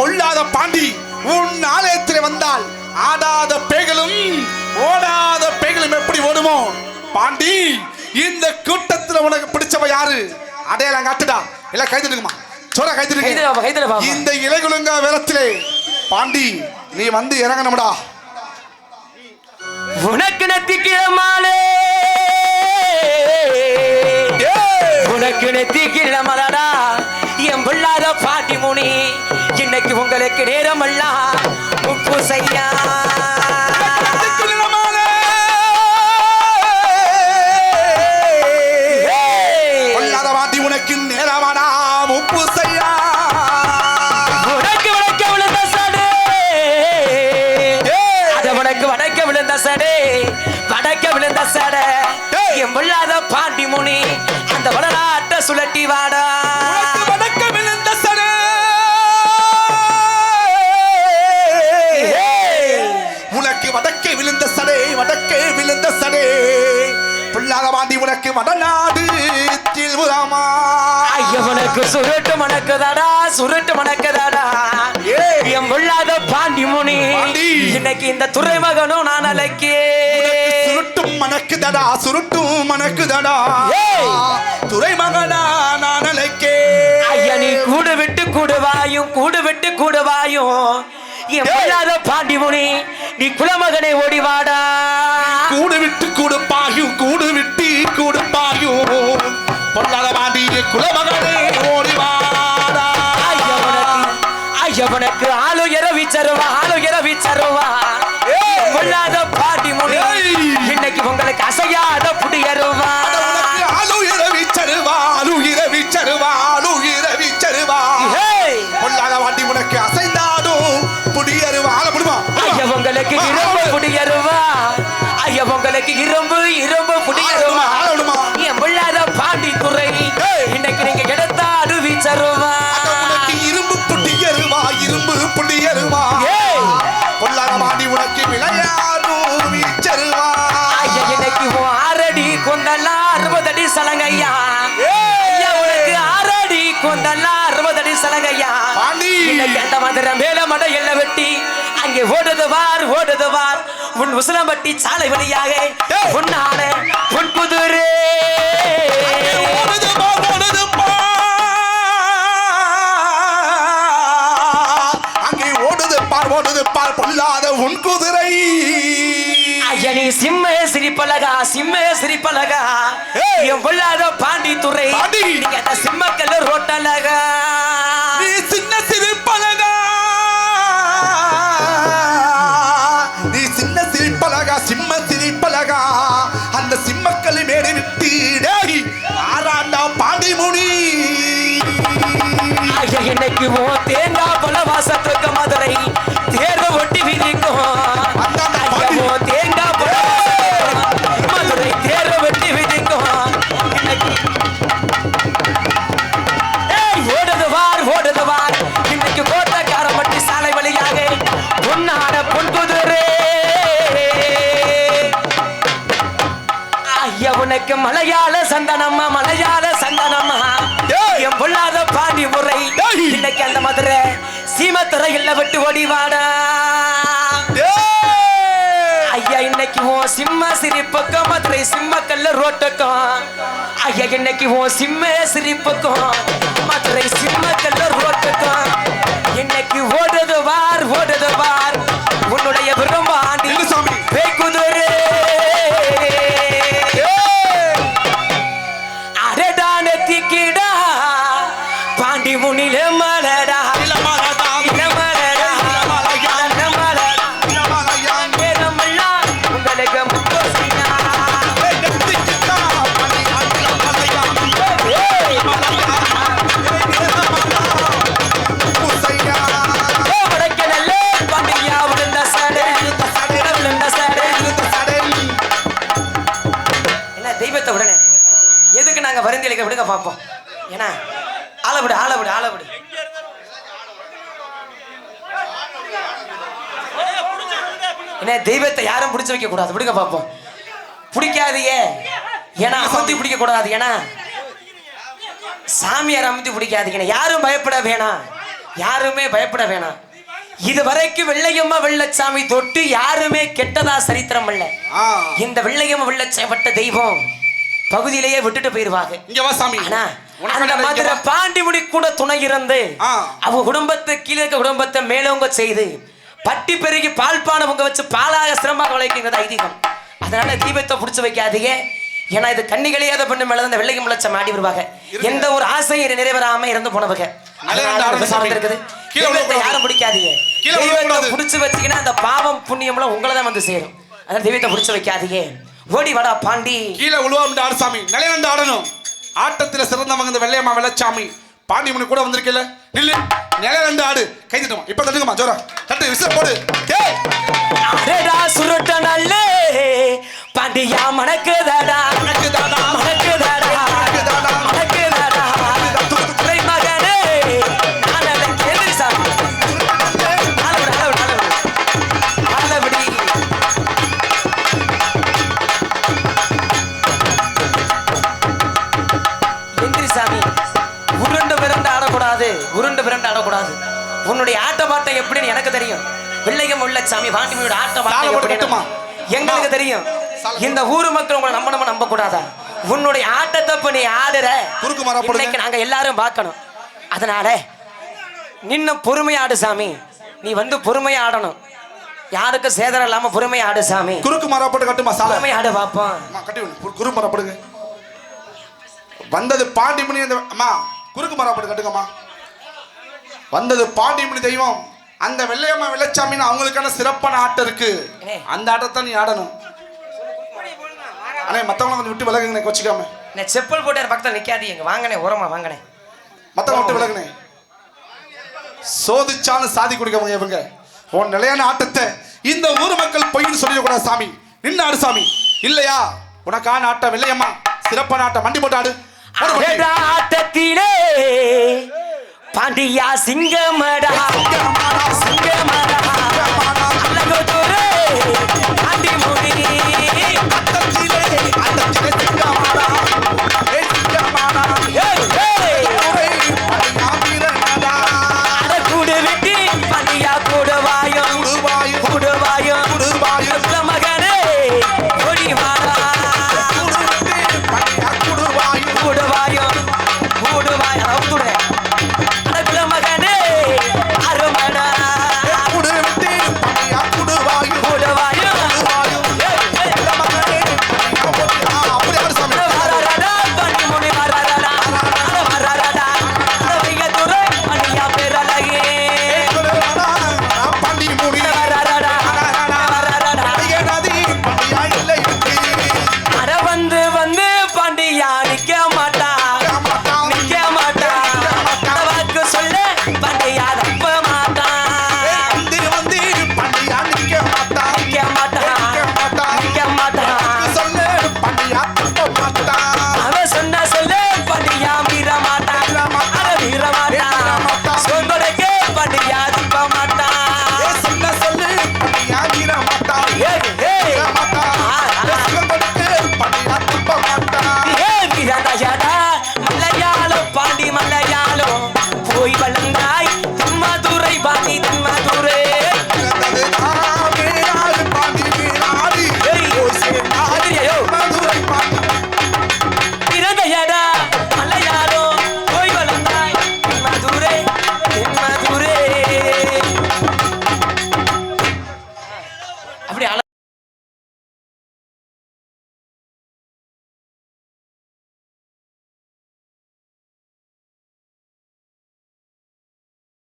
பொல்லாத பாண்டி உன் ஆலயத்தில் வந்தால் ஆடாத பேய்களும் ஓடாத பேய்களும் எப்படி ஓடுமோ? பாண்டி இந்த கூட்டத்துல உனக்கு பிடிச்சவ யாரு? அடையாளம் காட்டுடா. எல்லாம் கைதிடுங்கம்மா சொல்ல கைதிடுங்க இந்த இலைகுலுங்க வேலத்திலே பாண்டி நீ வந்து இறங்கணும்டா. உனக்கு நெத்திக்கிழமாலே. உனக்கு நெத்திக்கிழமலடா. என் பிள்ளாத பாட்டி முனி. இன்னைக்கு உங்களுக்கு நேரமெல்லாம் உப்பு செய்யா. உனக்கு நேரமாடா. உப்பு செய்யா. வடக்க விழுந்த சடே. வடக்க விழுந்த சடே. என் பாண்டி முனி வடநாடு தில்புராமா ஐயவனுக்கு சுருட்டு மணக்குதாடா சுருட்டு மணக்குதாடா. என் பொல்லாத பாண்டி முனி. இன்னைக்கு இந்த துறைமகனும் நான் அழைக்கே சுருட்டும் மணக்குதடா சுருட்டும் மணக்குதடா ஏய். துறைமகனா நான் அழைக்கே ஐயா நீ கூடு விட்டு கூடுவாயும் கூடு விட்டு கூடுவாயும் என். பொல்லாத பாண்டி முனி நீ குலமகனை ஓடிவாடா கூடு விட்டு கூடு பாயும் கூடு விட்டு கூடு பாயும் பொல்லாத பாண்டி குலமகனே ஓடிவாடா ஐயவனுக்கு ஆளு இரவி தருவா ஆளு இரவி ஏய். பொல்லாத முனி ஏய். இன்னைக்கு உங்களுக்கு அசையாத புடியருவா உனக்கு அழுகிற வீச்சருவா அழுகிற வீச்சருவா அழுகிற வீச்சருவா பாண்டி உனக்கு விளையாடும் வீச்சருவா இன்னைக்கு ஆறடி கொண்டெல்லாம் அறுபதடி சலங்கையா? ஐயா உனக்கு ஆறடி கொண்டெல்லாம் அறுபதடி சலங்கையா? பாண்டி. இன்னைக்கு அந்த மதுரை மேல மட எல்ல வெட்டி அங்கே ஓடுது வார் ஓடுது வார். உன் உசிலம்பட்டி சாலை வழியாக. உன்னான உன் சிரிப்பலகா சிம்ம சிரிப்பலகா ஏய். என் பொல்லாத பாண்டி! துறை பாண்டி. நீங்க சிம்மக்கல்ல ரோட்டலகா நீ சின்ன சிறு பலகா நீ சின்ன சிரிப்பலகா சிம்ம சிரிப்பலகா அந்த சிம்மக்களி மேடை விட்டு டேய் ஆறாண்டா பாண்டிமுனி. இன்னைக்கு ஓ தேங்காய் பல வாசத்துக்கு மதுரை. ஓடுது வார் ஓடுது வார் இன்னைக்கு கோட்டக்கார மட்டி சாலை வழியாக பொன்னாட பொன் குதிரே ஐயா உனக்கு மலையாள சந்தனம்மா மலையாள சந்தனம்மா. என் பொல்லாத பாண்டி முறை. இன்னைக்கு அந்த மதுரை சீமத்துறையில் விட்டு ஓடி வாடா டேய். ஐயா இன்னைக்கு ஓ சிம்ம சிரிப்புக்கும் மதுரை சிம்மக்கல்ல ரோட்டுக்கும். ஐயா இன்னைக்கு ஓ சிம்ம சிரிப்புக்கும் மதுரை சிம்மக்கல்ல ரோட்டுக்கும். இன்னைக்கு ஓடுது வார் ஓடுது வார். தெய்வத்தை உடனே எதுக்கு நாங்க வருந்தியலுக்கு விடுங்க பார்ப்போம் ஏன்னா ஆள விடு ஆள விடு ஆள விடு. என்ன தெய்வத்தை யாரும் பிடிச்சு வைக்க கூடாது. விடுங்க பார்ப்போம் பிடிக்காதீங்க. ஏன்னா அமர்த்தி பிடிக்க கூடாது ஏன்னா சாமியார் அமர்த்தி பிடிக்காதீங்க. யாரும் பயப்பட வேணாம். யாருமே பயப்பட வேணாம். இது வரைக்கும் வெள்ளையம்மா வெள்ளச்சாமி தொட்டு யாருமே கெட்டதா சரித்திரம் இல்ல ஆ. இந்த வெள்ளையம்மா வெள்ளச்சப்பட்ட தெய்வம் பகுதியிலேயே விட்டுட்டு போயிருவாங்க இங்க வா சாமி. ஆனா அந்த மதுரை. பாண்டிமுடி கூட துணை இருந்து. அவங்க குடும்பத்தை கீழே இருக்க குடும்பத்தை மேலவங்க செய்து பட்டி பெருகி பால் பானை வச்சு பாலாக சிரமமாக உழைக்குங்கிறது ஐதீகம். அதனால தீபத்தை பிடிச்சு வைக்காதீங்க. ஏன்னா இது கண்ணிகளையாத பண்ணு மேல இந்த வெள்ளையும் முளைச்சம் ஆடி வருவாங்க. எந்த ஒரு ஆசையும் நிறைவேறாம இறந்து போனவங்க. யாரும் பிடிக்காதீங்க. தெய்வத்தை. பிடிச்சு வச்சீங்கன்னா அந்த பாவம் புண்ணியம்லாம் உங்களை தான் வந்து சேரும். அதனால தெய்வத்தை பிடிச்சு வைக்காதீங்க. ஓடி வாடா பாண்டி. கீழே உழுவாமட்டு ஆடு சாமி. நிலையாண்டு ஆடணும். ஆட்டத்துல சிறந்தவங்க இந்த வெள்ளையம்மா வெள்ளச்சாமி. பாண்டியமணி கூட வந்திருக்கல நில்லு. நிலையாண்டு ஆடு. கை தட்டுமா. இப்ப தட்டுங்கம்மா ஜோரா. தட்டு விசில் போடு. சுருட்ட நல்லே பாண்டியா மணக்குதாடா. உருண்டு பிறண்டு ஆடக்கூடாது உன்னுடைய ஆட்ட பாட்டம் எப்படின்னு எனக்கு தெரியும். வெள்ளையம் உள்ள சாமி பாண்டிமையோட ஆட்ட பாட்டம் எப்படின்னு? எங்களுக்கு. தெரியும். இந்த ஊர் மக்கள் உங்களை நம்ப நம்ம நம்ப கூடாதா உன்னுடைய ஆட்டத்தை இப்ப நீ ஆடுற. குறுக்கு. இன்னைக்கு நாங்க எல்லாரும் பார்க்கணும். அதனால நின்னு பொறுமையா ஆடு சாமி. நீ வந்து பொறுமையா ஆடணும். யாருக்கும் சேதனம் இல்லாம பொறுமையா ஆடு சாமி. குறுக்கு மரம் போட்டு கட்டுமா பொறுமையா ஆடு பாப்போம். அம்மா கட்டி விடு. குறு- குறு மரம் போடுங்க. வந்தது பாண்டிமணி அம்மா குறுக்கு மரம் போட்டு கட்டுங்கம்மா. வந்தது பாண்டிமணி தெய்வம். அந்த வெள்ளையம்மா வெள்ளச்சாமின்னு அவங்களுக்கான சிறப்பான ஆட்டம் இருக்கு. அந்த ஆட்டத்தை நீ ஆடணும். அண்ணே மத்தவங்கள கொஞ்சம் விட்டு விலகுங்க கொச்சிக்காம. நான் செப்பல் போட்டு பக்கத்தில் நிக்காதீங்க. வாங்கனே ஓரமா வாங்கனே மத்தவங்க விட்டு விலகுனே சோதிச்சாலும் சாதி கொடுக்கவங்க இவங்க. உன் நிலையான ஆட்டத்தை இந்த ஊர் மக்கள் பொய்ன்னு சொல்லிடக்கூடாது சாமி. நின்று ஆடு சாமி. இல்லையா? உனக்கான ஆட்டம் வெள்ளையம்மா சிறப்பான ஆட்டம். மண்டி போட்டு ஆடு. போடு மண்டி. அடடா ஆட்டத்திலே பாண்டியா சிங்கமடா. சிங்கமடா